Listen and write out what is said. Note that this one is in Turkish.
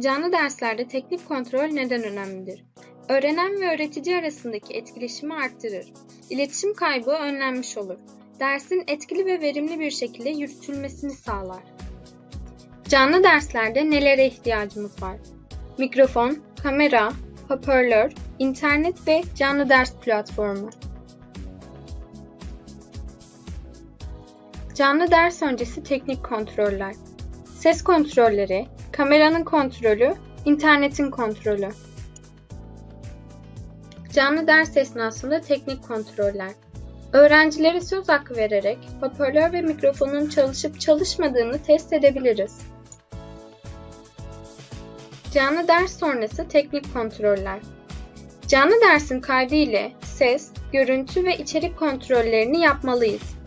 Canlı derslerde teknik kontrol neden önemlidir? Öğrenen ve öğretici arasındaki etkileşimi arttırır. İletişim kaybı önlenmiş olur. Dersin etkili ve verimli bir şekilde yürütülmesini sağlar. Canlı derslerde nelere ihtiyacımız var? Mikrofon, kamera, hoparlör, internet ve canlı ders platformu. Canlı ders öncesi teknik kontroller. Ses kontrolleri, kameranın kontrolü, internetin kontrolü. Canlı ders esnasında teknik kontroller. Öğrencilere söz hakkı vererek hoparlör ve mikrofonun çalışıp çalışmadığını test edebiliriz. Canlı ders sonrası teknik kontroller. Canlı dersin kaydı ile ses, görüntü ve içerik kontrollerini yapmalıyız.